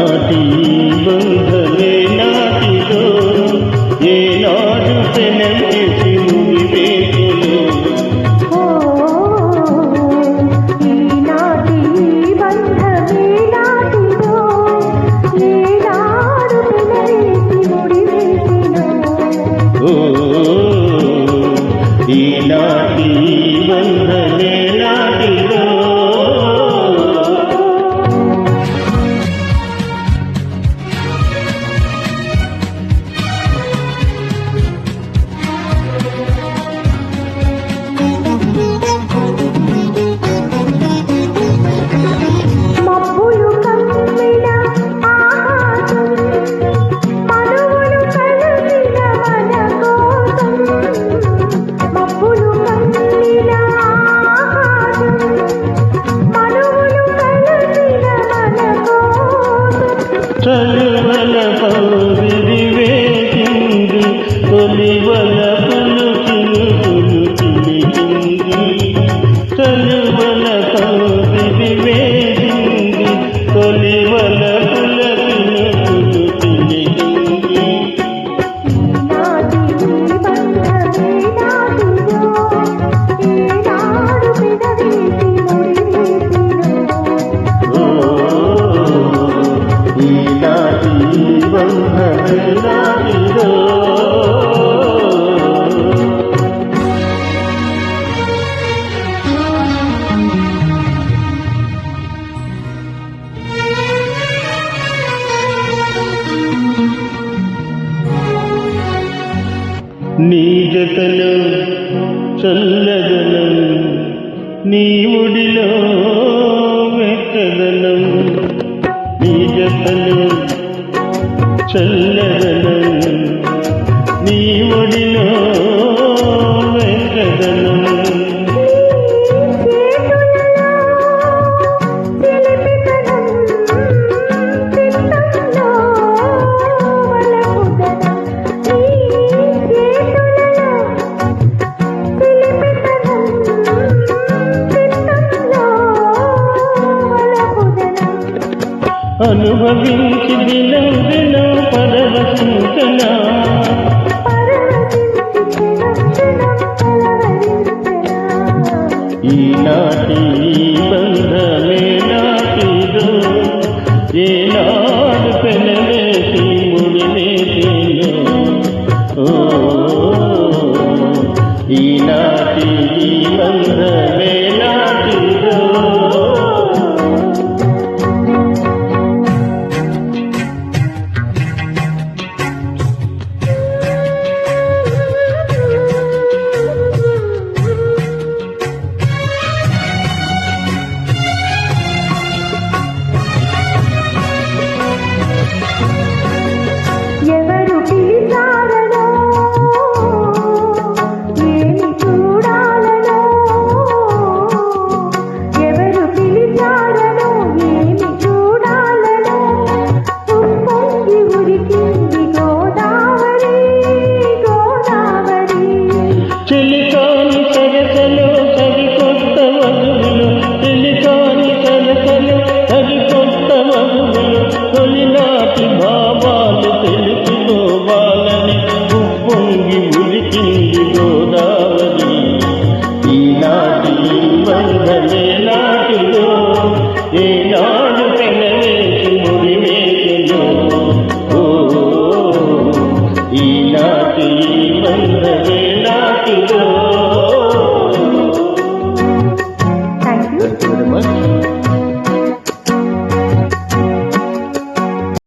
నాటి బంధ 这 నీజతను చల్లదనం నీవుడిలో వెచ్చదనం నీజతను చల్లదనం నీవుడిలో వెచ్చదనం అనుభవించి విలవిల పరవశంకన ఈనాటి బంధమే ఈనాటి బంధ